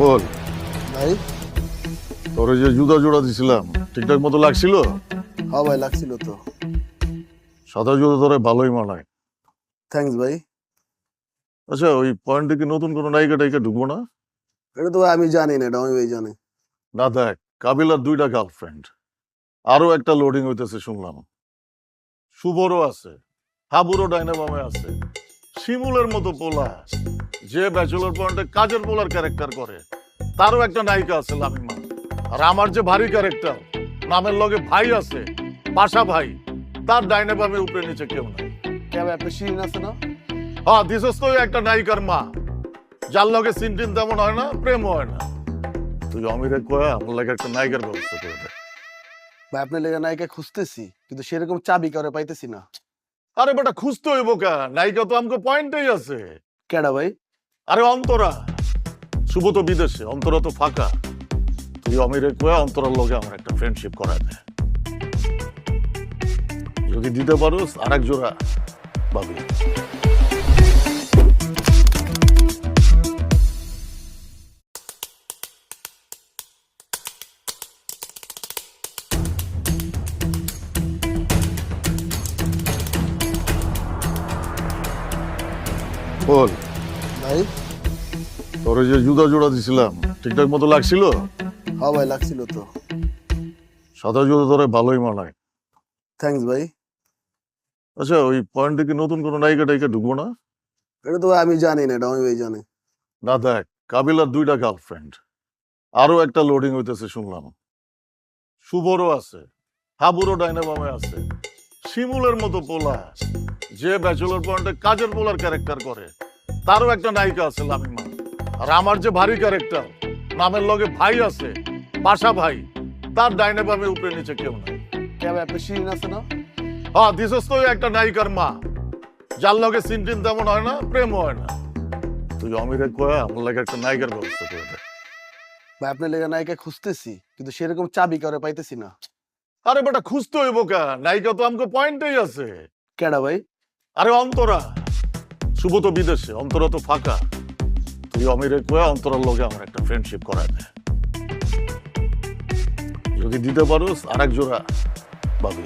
বল। ভাই? তোর যে জুতা জোড়া দিছিলাম ঠিকঠাক মতো লাগছিল? হ্যাঁ ভাই লাগছিল তো। সাদা জুতা তোরে ভালোই মানায়। থ্যাঙ্কস ভাই। আচ্ছা ওই পয়েন্টে কি নতুন কোনো নায়িকা টাইকা ঢুকবো না? এটা তো ভাই আমি জানি না এটা আমি ভাই জানি। না দেখ কাবিলার দুইটা গার্লফ্রেন্ড আরও একটা লোডিং হইতেছে শুনলাম। শুভরও আছে হাবুরও ডাইনামামে আছে। শিমুলের মতো পোলা। যে ব্যাচেলর পয়েন্টে কাজের বোলার ক্যারেক্টার করে তারও একটা নায়িকা আছে লামিমা। আর আমার যে ভারী ক্যারেক্টার নামের লগে ভাই আছে পাশা ভাই তার ডাইনামামের উপরে নিচে কেউ নাই। শিরিন আছে না? হ্যাঁ দিসস তো একটা নায়িকার মা। যার লগে সিনটিন তেমন হয় না প্রেম হয় না। তুই অমিরে কয়া আমার লাগে একটা নায়িকার ব্যবস্থা করে দে। ভাই আপনার লেগে নায়িকা খুঁজতেছি কিন্তু সেরকম চাবি করে পাইতেছি না। আরে বেটা খুঁজতে হইব কা? নায়িকা তো আমাকে পয়েন্টেই আছে। কেডা ভাই? আরে অন্তরা, শুভ তো বিদেশে, অন্তরা তো ফাঁকা। তুই অমিরে কয়া অন্তরার লগে আমার একটা ফ্রেন্ডশিপ করা দে। যদি দিতে পারোস আর এক জোড়া ভাবি বল। ভাই। তোর যে জুতা জোড়া দিছিলাম ঠিকঠাক মতো লাগছিল? হ্যাঁ ভাই লাগছিল তো। সাদা জুতা তোরে ভালোই মানায়। থ্যাঙ্কস ভাই। আচ্ছা ওই পয়েন্টে কি নতুন কোনো নায়িকা টাইকা ঢুকবো না? এটা তো আমি জানি না এটা আমি ভাই জানি। না দেখ কাবিলার দুইটা গার্লফ্রেন্ড আরও একটা লোডিং হইতেছে শুনলাম। শুভরও আছে হাবুরও ডাইনামামে আছে শিমুলের মতো পোলা। যে ব্যাচেলর পয়েন্টে কাজের পোলার ক্যারেক্টার করে। তারও একটা নায়িকা আছে লামিমা। আর আমার যে ভারী ক্যারেক্টার নামের লগে ভাই আছে পাশা ভাই তার ডাইনামামের উপরে নিচে কেউ নাই। কে শিরিন আছে না? হ্যাঁ দিসস তো একটা নায়িকার মা যার লগে সিনটিন তেমন হয় না প্রেম হয় না। তুই অমিরে কয়া আমার লাগে একটা নায়িকার ব্যবস্থা করে দে। ভাই আপনার লেগে নায়িকা খুঁজতেছি কিন্তু সেরকম চাবি করে পাইতেছি না। আরে বেটা খুঁজতে হইব কা? নায়িকা তো আমাকে পয়েন্টেই আছে। কেডা ভাই? আরে অন্তরা। শুভ বিদেশে, অন্তরা তো ফাঁকা। তুই অমির কয়ে, অন্তরার লোকে আমার একটা ফ্রেন্ডশিপ করা দে। যদি দিতে পারোস আর এক জোড়া ভাবি